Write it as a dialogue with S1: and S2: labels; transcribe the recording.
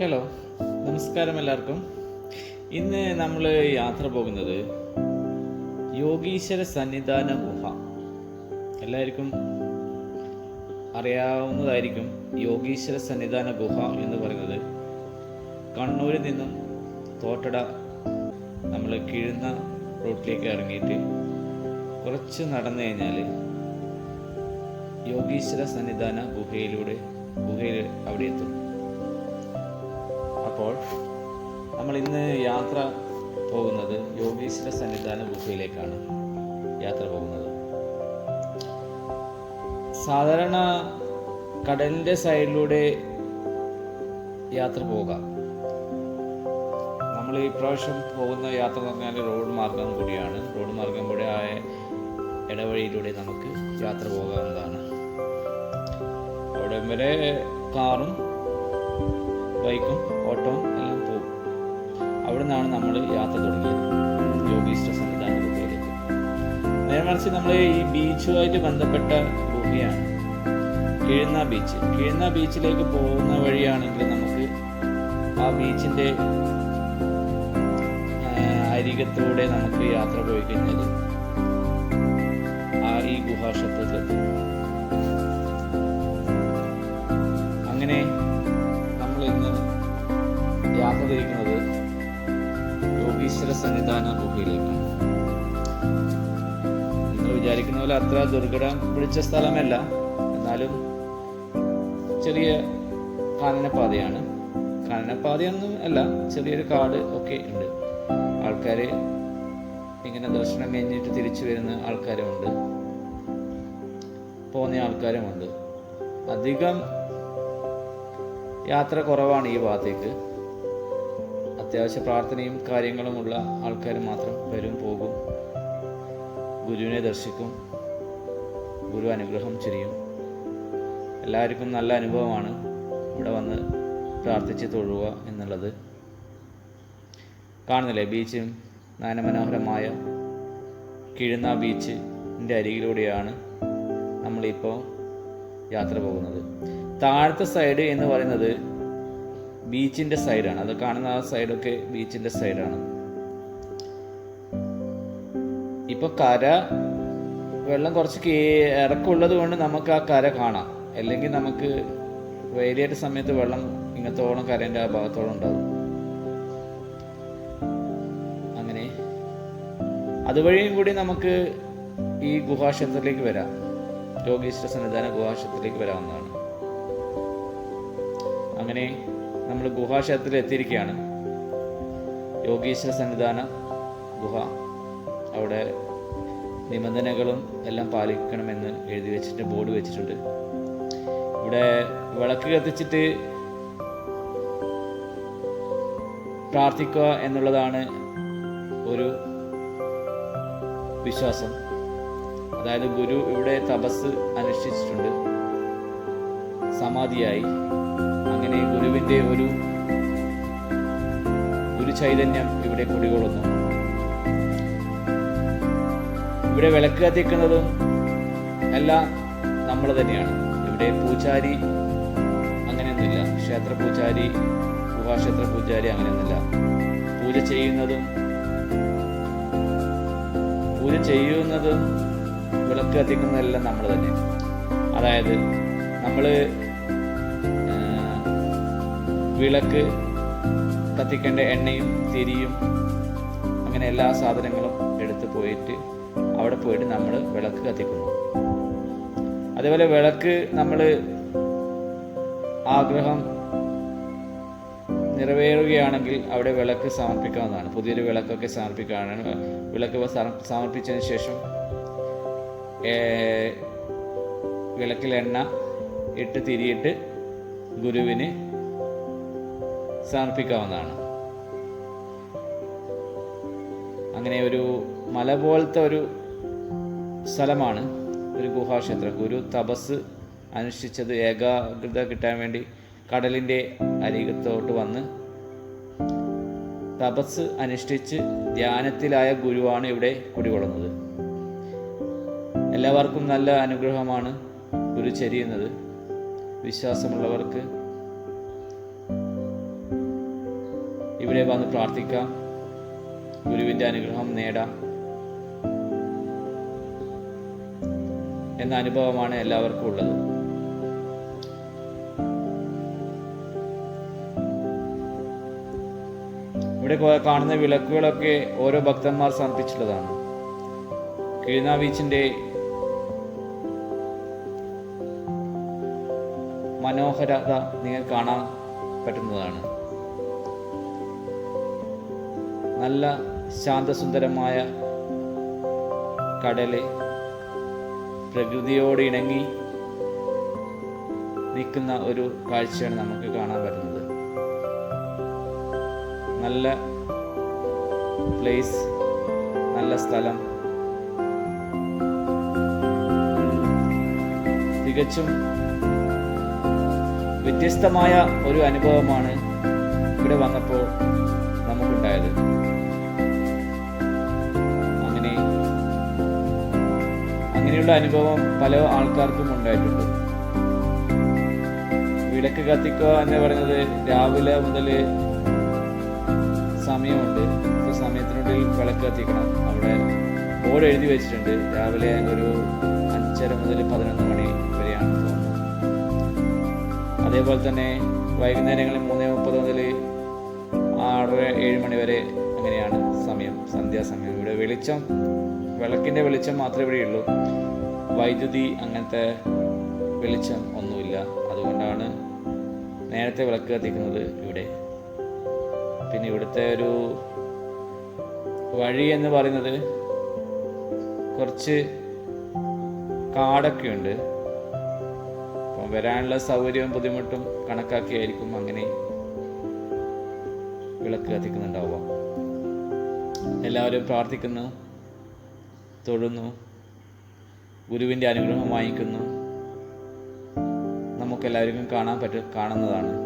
S1: Hello നമസ്കാരം എല്ലാവർക്കും. ഇന്ന് നമ്മൾ യാത്ര പോകുന്നത് യോഗീശ്വര സന്നിധാന ഗുഹ. എല്ലാവർക്കും അറിയാവുന്നതായിരിക്കും യോഗീശ്വര സന്നിധാന ഗുഹ എന്ന് പറയുന്നത്. കണ്ണൂരിൽ നിന്നും തോട്ടട നമ്മൾ കിഴുന്ന റൂട്ടിലേക്ക് ഇറങ്ങിയിട്ട് കുറച്ച് നടന്നു കഴിഞ്ഞാൽ യോഗീശ്വര സന്നിധാന ഗുഹയിലൂടെ ഗുഹയിൽ അവിടെ എത്തും. അപ്പോൾ നമ്മൾ ഇന്ന് യാത്ര പോകുന്നത് യോഗീശ്വര സന്നിധാന ഗുഹയിലേക്കാണ് യാത്ര പോകുന്നത്. സാധാരണ കടലിന്റെ സൈഡിലൂടെ യാത്ര പോകാം നമ്മൾ ഈ പ്രാവശ്യം പോകുന്ന യാത്ര എന്ന് പറഞ്ഞാൽ റോഡ് മാർഗം കൂടിയാണ്. റോഡ് മാർഗം കൂടെ ആയ ഇടവഴിയിലൂടെ നമുക്ക് യാത്ര പോകാവുന്നതാണ്. അവിടെ വരെ കാറും ബൈക്കും ഓട്ടോയും എല്ലാം പോകും. അവിടെ നിന്നാണ് നമ്മൾ യാത്ര തുടങ്ങിയത്. യോഗീശ്വര സ്റ്റേഷൻ നേരെ മറിച്ച് നമ്മൾ ഈ ബീച്ചുമായിട്ട് ബന്ധപ്പെട്ട ഭൂമിയാണ് കിഴുന്ന ബീച്ച്. കിഴുന്ന ബീച്ചിലേക്ക് പോകുന്ന വഴിയാണെങ്കിൽ നമുക്ക് ആ ബീച്ചിന്റെ അരികത്തൂടെ നമുക്ക് യാത്ര പോയി കഴിഞ്ഞാൽ ആ ഈ ഗുഹാക്ഷേത്രത്തിലെത്തും. അങ്ങനെ യാത്ര യോഗീശ്വര സന്നിധാന ഗുഹയിലേക്കാണ്. നിങ്ങൾ വിചാരിക്കുന്ന പോലെ അത്ര ദുർഘടം പിടിച്ച സ്ഥലമല്ല. എന്നാലും ചെറിയ കാനനപാതയാണ് കാനനപാതയൊന്നും അല്ല ചെറിയൊരു കാട് ഒക്കെ ഉണ്ട്. ആൾക്കാർ ഇങ്ങനെ ദർശനം കഴിഞ്ഞിട്ട് തിരിച്ചു വരുന്ന ആൾക്കാരുമുണ്ട്. പോകുന്ന ആൾക്കാരുമുണ്ട്. അധികം യാത്ര കുറവാണ് ഈ ഭാഗത്തേക്ക്. അത്യാവശ്യ പ്രാർത്ഥനയും കാര്യങ്ങളുമുള്ള ആൾക്കാർ മാത്രം വരും പോകും. ഗുരുവിനെ ദർശിക്കും. ഗുരു അനുഗ്രഹം ചെയ്യും എല്ലാവർക്കും നല്ല അനുഭവമാണ് ഇവിടെ വന്ന് പ്രാർത്ഥിച്ച് തൊഴുക എന്നുള്ളത്. കാണുന്നില്ലേ? ബീച്ചും നയനമനോഹരമായ കിഴുന്ന ബീച്ചിന്റെ അരികിലൂടെയാണ് നമ്മളിപ്പോൾ യാത്ര പോകുന്നത്. താഴത്തെ സൈഡ് എന്ന് പറയുന്നത് ബീച്ചിന്റെ സൈഡാണ്. അത് കാണുന്ന ആ സൈഡൊക്കെ ബീച്ചിന്റെ സൈഡാണ്. ഇപ്പോൾ കര വെള്ളം കുറച്ച് കേ- ഇറക്കമുള്ളത് കൊണ്ട് നമുക്ക് ആ കര കാണാം. അല്ലെങ്കിൽ നമുക്ക് വേലിയേറ്റ സമയത്ത് വെള്ളം ഇങ്ങനത്തോളം കരേന്റെ ആ ഭാഗത്തോളം ഉണ്ടാവും. അങ്ങനെ. അതുവഴിയും കൂടി നമുക്ക് ഈ ഗുഹാക്ഷേത്രത്തിലേക്ക് വരാം. യോഗീശ്വര സന്നിധാന ഗുഹാക്ഷേത്രത്തിലേക്ക് വരാവുന്നതാണ്. അങ്ങനെ നമ്മൾ ഗുഹാക്ഷേത്രത്തിൽ എത്തിയിരിക്കുകയാണ്. യോഗീശ്വര സന്നിധാന ഗുഹ. അവിടെ നിബന്ധനകളും എല്ലാം പാലിക്കണമെന്ന് എഴുതി വെച്ചിട്ട് ബോർഡ് വെച്ചിട്ടുണ്ട്. ഇവിടെ വിളക്ക് കത്തിച്ചിട്ട് പ്രാർത്ഥിക്കുക എന്നുള്ളതാണ് ഒരു വിശ്വാസം. അതായത് ഗുരു ഇവിടെ തപസ് അനുഷ്ഠിച്ചിട്ടുണ്ട്. സമാധിയായി. അങ്ങനെ ഗുരുവിന്റെ ഒരു ഒരു ചൈതന്യം ഇവിടെ കുടികൊള്ളുന്നു. ഇവിടെ വിളക്ക് കത്തിക്കുന്നതും എല്ലാം നമ്മൾ തന്നെയാണ്. ഇവിടെ പൂജാരി അങ്ങനെയൊന്നുമില്ല. ക്ഷേത്ര പൂജാരി ഗുഹാക്ഷേത്ര പൂജാരി അങ്ങനെയൊന്നുമില്ല. പൂജ ചെയ്യുന്നതും പൂജ ചെയ്യുന്നതും വിളക്ക് കത്തിക്കുന്നതെല്ലാം നമ്മൾ തന്നെ അതായത് നമ്മൾ വിളക്ക് കത്തിക്കേണ്ട എണ്ണയും തിരിയും അങ്ങനെ എല്ലാ സാധനങ്ങളും എടുത്ത് പോയിട്ട് അവിടെ പോയിട്ട് നമ്മൾ വിളക്ക് കത്തിക്കുന്നു. അതേപോലെ വിളക്ക് നമ്മൾ ആഗ്രഹം നിറവേറുകയാണെങ്കിൽ അവിടെ വിളക്ക് സമർപ്പിക്കാവുന്നതാണ്. പുതിയൊരു വിളക്കൊക്കെ സമർപ്പിക്കുകയാണ് വിളക്ക് സമ- സമർപ്പിച്ചതിന് ശേഷം വിളക്കിൽ എണ്ണ ഇട്ട് തിരിയിട്ട് ഗുരുവിന് സമർപ്പിക്കാവുന്നതാണ് അങ്ങനെ ഒരു മല പോലത്തെ ഒരു സ്ഥലമാണ് ഒരു ഗുഹാക്ഷേത്രം ഗുരു തപസ് അനുഷ്ഠിച്ചത് ഏകാഗ്രത കിട്ടാൻ വേണ്ടി കടലിന്റെ അരികത്തോട്ട് വന്ന് തപസ് അനുഷ്ഠിച്ച് ധ്യാനത്തിലായ ഗുരുവാണ് ഇവിടെ കുടികൊള്ളുന്നത്. എല്ലാവർക്കും നല്ല അനുഗ്രഹമാണ് ഗുരു ചരിയുന്നത് വിശ്വാസമുള്ളവർക്ക് ഇവിടെ വന്ന് പ്രാർത്ഥിക്കാം. ഗുരുവിന്റെ അനുഗ്രഹം നേടാം. എന്ന അനുഭവമാണ് എല്ലാവർക്കും ഉള്ളത്. ഇവിടെ കാണുന്ന വിളക്കുകളൊക്കെ ഓരോ ഭക്തന്മാർ സമർപ്പിച്ചിട്ടുള്ളതാണ്. കിഴുന്ന ബീച്ചിന്റെ മനോഹരത നിങ്ങൾ കാണാൻ പറ്റുന്നതാണ്. നല്ല ശാന്തസുന്ദരമായ കടൽ പ്രകൃതിയോട് ഇണങ്ങി നിൽക്കുന്ന ഒരു കാഴ്ചയാണ് നമുക്ക് കാണാൻ പറ്റുന്നത്. നല്ല പ്ലേസ് നല്ല സ്ഥലം. തികച്ചും വ്യത്യസ്തമായ ഒരു അനുഭവമാണ് ഇവിടെ വന്നപ്പോൾ അങ്ങനെയുള്ള അനുഭവം പല ആൾക്കാർക്കും ഉണ്ടായിട്ടുണ്ട്. വിളക്ക് കത്തിക്കുക എന്ന് പറയുന്നത് രാവിലെ മുതൽ സമയമുണ്ട്. ഇപ്പോൾ സമയത്തിനുള്ളിൽ വിളക്ക് കത്തിക്കണം. അവിടെ ബോർഡ് എഴുതി വെച്ചിട്ടുണ്ട്. രാവിലെ ഒരു അഞ്ചര മുതൽ പതിനൊന്ന് മണി വരെയാണ് തോന്നുന്നത്. അതേപോലെ തന്നെ വൈകുന്നേരങ്ങളിൽ മൂന്ന് മുപ്പത് മുതൽ ആറ് ഏഴ് മണി വരെ അങ്ങനെയാണ് സമയം സന്ധ്യാസമയം. ഇവിടെ വെളിച്ചം വിളക്കിന്റെ വെളിച്ചം മാത്രമേ ഇവിടെ ഉള്ളൂ. വൈദ്യുതി അങ്ങനത്തെ വെളിച്ചം ഒന്നുമില്ല. അതുകൊണ്ടാണ് നേരത്തെ വിളക്ക് കത്തിക്കുന്നത് ഇവിടെ. പിന്നെ ഇവിടുത്തെ ഒരു വഴി എന്ന് പറയുന്നത് കുറച്ച് കാടൊക്കെ ഉണ്ട്. അപ്പം വരാനുള്ള സൗകര്യവും ബുദ്ധിമുട്ടും കണക്കാക്കിയായിരിക്കും അങ്ങനെ വിളക്ക് കത്തിക്കുന്നുണ്ടാവുക. എല്ലാവരും പ്രാർത്ഥിക്കുന്നു. തൊഴുന്നു. ഗുരുവിന്റെ അനുഗ്രഹം വാങ്ങിക്കുന്നു. നമുക്കെല്ലാവർക്കും കാണാൻ പറ്റും കാണുന്നതാണ്.